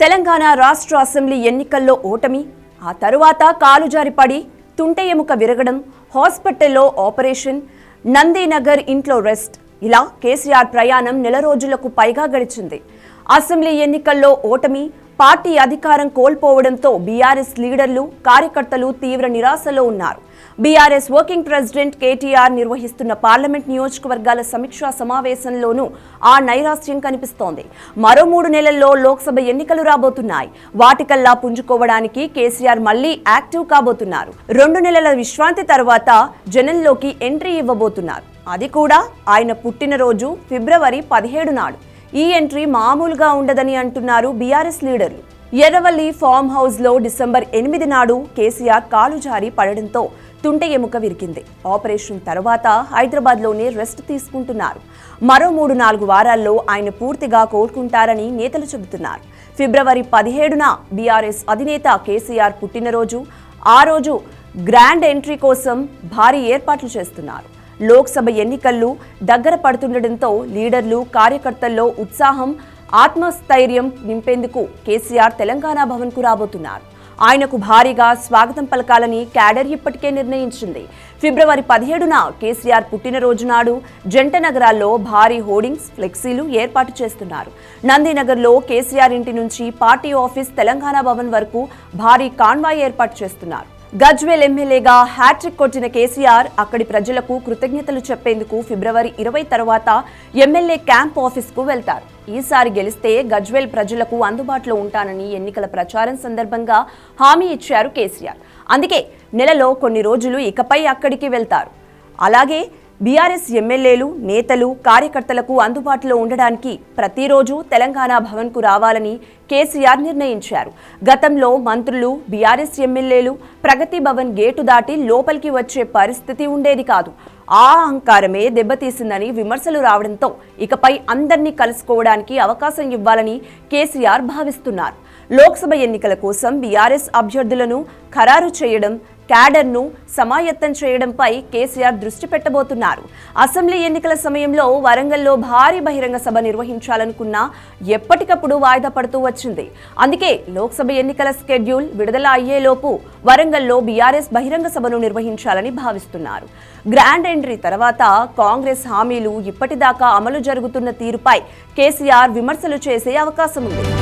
తెలంగాణ రాష్ట్ర అసెంబ్లీ ఎన్నికల్లో ఓటమి ఆ తరువాత కాలు జారిపడి తుంటె ఎముక విరగడం హాస్పిటల్లో ఆపరేషన్ నందీనగర్ ఇంట్లో రెస్ట్ ఇలా కేసీఆర్ ప్రయాణం నెల రోజులకు పైగా గడిచింది. అసెంబ్లీ ఎన్నికల్లో ఓటమి పార్టీ అధికారం కోల్పోవడంతో బీఆర్ఎస్ లీడర్లు కార్యకర్తలు తీవ్ర నిరాశలో ఉన్నారు. బీఆర్ఎస్ వర్కింగ్ ప్రెసిడెంట్ కేటీఆర్ నిర్వహిస్తున్న పార్లమెంట్ నియోజకవర్గాల సమీక్షా సమావేశంలోనూ ఆ నైరాశ్యం కనిపిస్తోంది. మరో మూడు నెలల్లో లోక్సభ ఎన్నికలు రాబోతున్నాయి. వాటికల్లా పుంజుకోవడానికి కేసీఆర్ మళ్ళీ యాక్టివ్ కాబోతున్నారు. రెండు నెలల విశ్రాంతి తర్వాత జనంలోకి ఎంట్రీ ఇవ్వబోతున్నారు. అది కూడా ఆయన పుట్టినరోజు ఫిబ్రవరి పదిహేడు నాడు. ఈ ఎంట్రీ మామూలుగా ఉండదని అంటున్నారు బీఆర్ఎస్ లీడర్లు. ఎర్రవల్లి ఫామ్ హౌస్లో డిసెంబర్ ఎనిమిది నాడు కేసీఆర్ కాలు జారి పడడంతో తుంటె ఎముక విరిగింది. ఆపరేషన్ తర్వాత హైదరాబాద్లోనే రెస్ట్ తీసుకుంటున్నారు. మరో మూడు నాలుగు వారాల్లో ఆయన పూర్తిగా కోలుకుంటారని నేతలు చెబుతున్నారు. ఫిబ్రవరి పదిహేడున బీఆర్ఎస్ అధినేత కేసీఆర్ పుట్టినరోజు. ఆ రోజు గ్రాండ్ ఎంట్రీ కోసం భారీ ఏర్పాట్లు చేస్తున్నారు. లోక్సభ ఎన్నికలు దగ్గర పడుతుండటంతో లీడర్లు కార్యకర్తల్లో ఉత్సాహం ఆత్మస్థైర్యం నింపేందుకు కేసీఆర్ తెలంగాణ భవన్కు రాబోతున్నారు. ఆయనకు భారీగా స్వాగతం పలకాలని క్యాడర్ ఇప్పటికే నిర్ణయించింది. ఫిబ్రవరి పదిహేడున కేసీఆర్ పుట్టినరోజు నాడు జంట నగరాల్లో భారీ హోర్డింగ్స్ ఫ్లెక్సీలు ఏర్పాటు చేస్తున్నారు. నందినగర్లో కేసీఆర్ ఇంటి నుంచి పార్టీ ఆఫీస్ తెలంగాణ భవన్ వరకు భారీ కాన్వాయ్ ఏర్పాటు చేస్తున్నారు. గజ్వేల్ ఎమ్మెల్యేగా హ్యాట్రిక్ కొట్టిన కేసీఆర్ అక్కడి ప్రజలకు కృతజ్ఞతలు చెప్పేందుకు ఫిబ్రవరి ఇరవై తర్వాత ఎమ్మెల్యే క్యాంప్ ఆఫీస్కు వెళ్తారు. ఈసారి గెలిస్తే గజ్వేల్ ప్రజలకు అందుబాటులో ఉంటానని ఎన్నికల ప్రచారం సందర్భంగా హామీ ఇచ్చారు కేసీఆర్. అందుకే నెలలో కొన్ని రోజులు ఇకపై అక్కడికి వెళ్తారు. అలాగే బీఆర్ఎస్ ఎమ్మెల్యేలు నేతలు కార్యకర్తలకు అందుబాటులో ఉండడానికి ప్రతిరోజు తెలంగాణ భవన్కు రావాలని కేసీఆర్ నిర్ణయించారు. గతంలో మంత్రులు బీఆర్ఎస్ ఎమ్మెల్యేలు ప్రగతి భవన్ గేటు దాటి లోపలికి వచ్చే పరిస్థితి ఉండేది కాదు. ఆ అహంకారమే దెబ్బతీసిందని విమర్శలు రావడంతో ఇకపై అందరినీ కలుసుకోవడానికి అవకాశం ఇవ్వాలని కేసీఆర్ భావిస్తున్నారు. లోక్సభ ఎన్నికల కోసం బీఆర్ఎస్ అభ్యర్థులను ఖరారు చేయడం క్యాడర్ను సమాయత్తం చేయడంపై కేసీఆర్ దృష్టి పెట్టబోతున్నారు. అసెంబ్లీ ఎన్నికల సమయంలో వరంగల్లో భారీ బహిరంగ సభ నిర్వహించాలనుకున్నా ఎప్పటికప్పుడు వాయిదా పడుతూ వచ్చింది. అందుకే లోక్సభ ఎన్నికల స్కెడ్యూల్ విడుదల అయ్యేలోపు వరంగల్లో బీఆర్ఎస్ బహిరంగ సభను నిర్వహించాలని భావిస్తున్నారు. గ్రాండ్ ఎంట్రీ తర్వాత కాంగ్రెస్ హామీలు ఇప్పటిదాకా అమలు జరుగుతున్న తీరుపై కేసీఆర్ విమర్శలు చేసే అవకాశం ఉంది